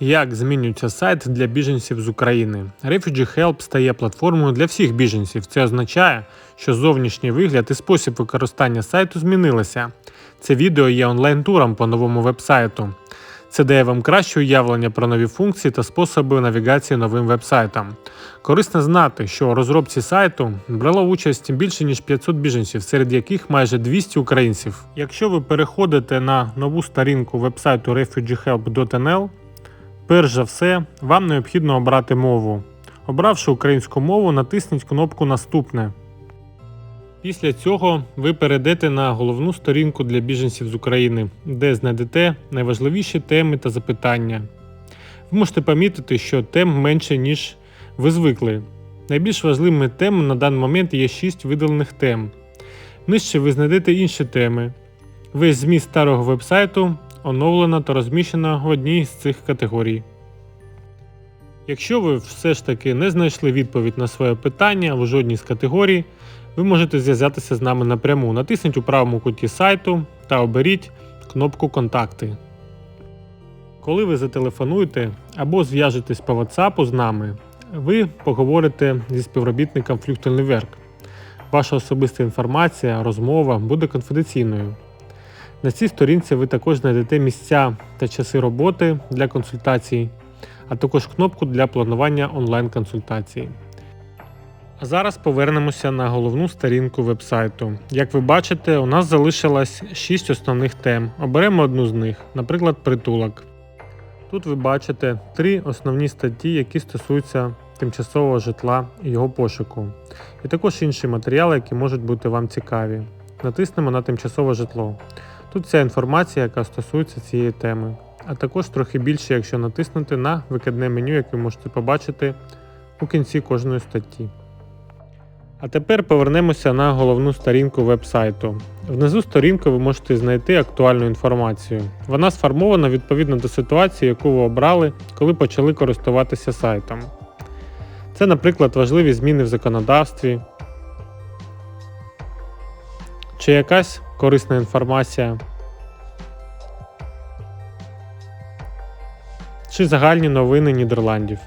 Як змінюється сайт для біженців з України? Refugee Help стає платформою для всіх біженців. Це означає, що зовнішній вигляд і спосіб використання сайту змінилися. Це відео є онлайн-туром по новому вебсайту. Це дає вам краще уявлення про нові функції та способи навігації новим вебсайтам. Корисно знати, що у розробці сайту брало участь більше ніж 500 біженців, серед яких майже 200 українців. Якщо ви переходите на нову сторінку вебсайту refugeehelp.nl, перш за все, вам необхідно обрати мову. Обравши українську мову, натисніть кнопку Наступне. Після цього ви перейдете на головну сторінку для біженців з України, де знайдете найважливіші теми та запитання. Ви можете помітити, що тем менше, ніж ви звикли. Найбільш важливими темами на даний момент є 6 видалених тем. Нижче ви знайдете інші теми. Весь зміст старого вебсайту оновлено та розміщено в одній з цих категорій. Якщо ви все ж таки не знайшли відповідь на своє питання в жодній з категорій, ви можете зв'язатися з нами напряму. Натисніть у правому куті сайту та оберіть кнопку Контакти. Коли ви зателефонуєте або зв'яжетесь по WhatsApp з нами, ви поговорите зі співробітником Flüchtelwerk. Ваша особиста інформація, розмова буде конфіденційною. На цій сторінці ви також знайдете місця та часи роботи для консультацій, а також кнопку для планування онлайн-консультацій. А зараз повернемося на головну сторінку вебсайту. Як ви бачите, у нас залишилось 6 основних тем. Оберемо одну з них, наприклад, притулок. Тут ви бачите три основні статті, які стосуються тимчасового житла і його пошуку, і також інші матеріали, які можуть бути вам цікаві. Натиснемо на тимчасове житло. Тут вся інформація, яка стосується цієї теми, а також трохи більше, якщо натиснути на викидне меню, яке ви можете побачити у кінці кожної статті. А тепер повернемося на головну сторінку вебсайту. Внизу сторінки ви можете знайти актуальну інформацію. Вона сформована відповідно до ситуації, яку ви обрали, коли почали користуватися сайтом. Це, наприклад, важливі зміни в законодавстві, чи якась корисна інформація, чи загальні новини Нідерландів.